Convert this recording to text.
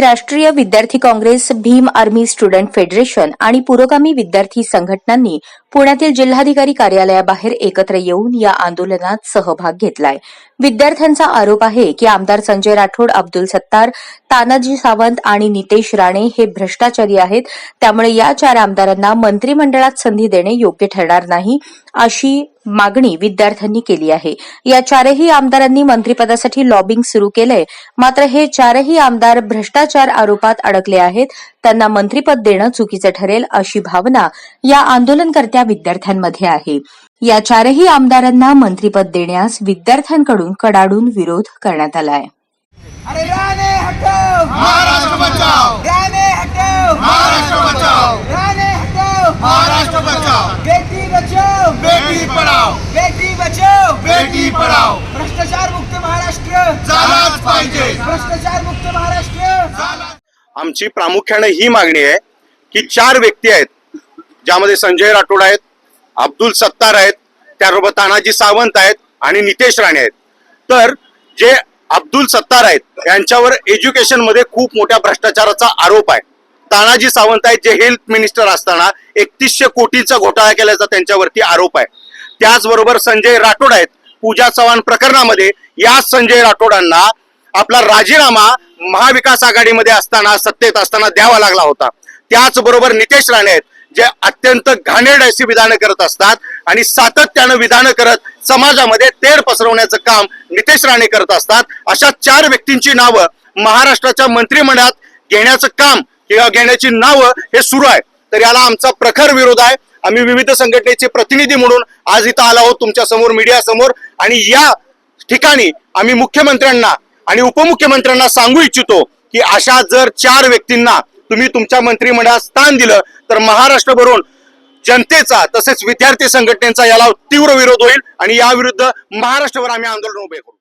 राष्ट्रीय विद्यार्थी Congress Bhim army student federation आणि पुरोगामी विद्यार्थी संघटनांनी पुण्यातील जिल्हाधिकारी कार्यालयाबाहेर एकत्र येऊन या आंदोलनात सहभाग घेतलाय. विद्यार्थ्यांचा आरोप आहे की आमदार संजय राठोड अब्दुल सत्तार तानाजी सावंत आणि नितेश राणे हे भ्रष्टाचारी आहेत. त्यामुळे या चार आमदारांना मंत्रिमंडळात संधी देणे योग्य ठरणार नाही अशी मागणी विद्यार्थ्यांनी केली आहे. या चारही आमदारांनी मंत्रिपदासाठी लॉबिंग सुरू केलंय. मात्र हे चारही आमदार भ्रष्टाचार आरोपात अडकले आहेत. त्यांना मंत्रिपद देणं चुकीचं ठरेल अशी भावना या आंदोलनकर्त्या विद्यार्थ्यांमध्ये आहे. या चारही आमदारांना मंत्रिपद देण्यास विद्यार्थ्यांकडून कडाडून विरोध करण्यात आलाय. अरे राणे हटो महाराष्ट्र बचाओ! राणे हटो महाराष्ट्र बचाओ! राणे हटो महाराष्ट्र बचाओ! बेटी बचाओ! बेटी पढाओ! बेटी बचाओ! बेटी पढाओ! भ्रष्टाचार मुक्त महाराष्ट्र! झालाच पाहिजे! भ्रष्टाचार मुक्त महाराष्ट्र! झाला आमची प्रामुख्याने ही मागणी आहे की चार व्यक्ती आहेत ज्यामध्ये संजय राठोड आहेत अब्दुल सत्तार आहेत त्याबरोबर तानाजी सावंत आहेत आणि नितेश राणे आहेत. तर जे अब्दुल सत्तार आहेत. यांच्यावर एज्युकेशनमध्ये खूप मोठ्या भ्रष्टाचाराचा आरोप आहे. तानाजी सावंत आहेत जे हेल्थ मिनिस्टर असताना एकतीसशे कोटीचा घोटाळा केल्याचा त्यांच्यावरती आरोप आहे. त्याचबरोबर संजय राठोड आहेत. पूजा चव्हाण प्रकरणामध्ये या संजय राठोडांना आपला राजीनामा महाविकास आघाडीमध्ये असताना सत्तेत असताना द्यावा लागला होता. त्याचबरोबर नितेश राणे आहेत. जे अत्यंत घाणेड अशी विधानं करत असतात आणि सातत्यानं विधानं करत समाजामध्ये तेढ पसरवण्याचं काम नितेश राणे करत असतात अशा चार व्यक्तींची नावं महाराष्ट्राच्या मंत्रिमंडळात घेण्याचं काम किंवा घेण्याची नावं हे सुरू आहे. तर याला आमचा प्रखर विरोध आहे. आम्ही विविध संघटनेचे प्रतिनिधी म्हणून आज इथं आलो आहोत तुमच्यासमोर मीडिया समोर. आणि या ठिकाणी आम्ही मुख्यमंत्र्यांना आणि उपमुख्यमंत्र्यांना सांगू इच्छितो की अशा जर चार व्यक्तींना तुम्ही तुमच्या मंत्रिमंडळात स्थान दिलं तर महाराष्ट्रभरून जनतेचा तसेच विद्यार्थी संघटनेचा याला तीव्र विरोध होईल आणि याविरुद्ध महाराष्ट्रभर आम्ही आंदोलन उभे करू.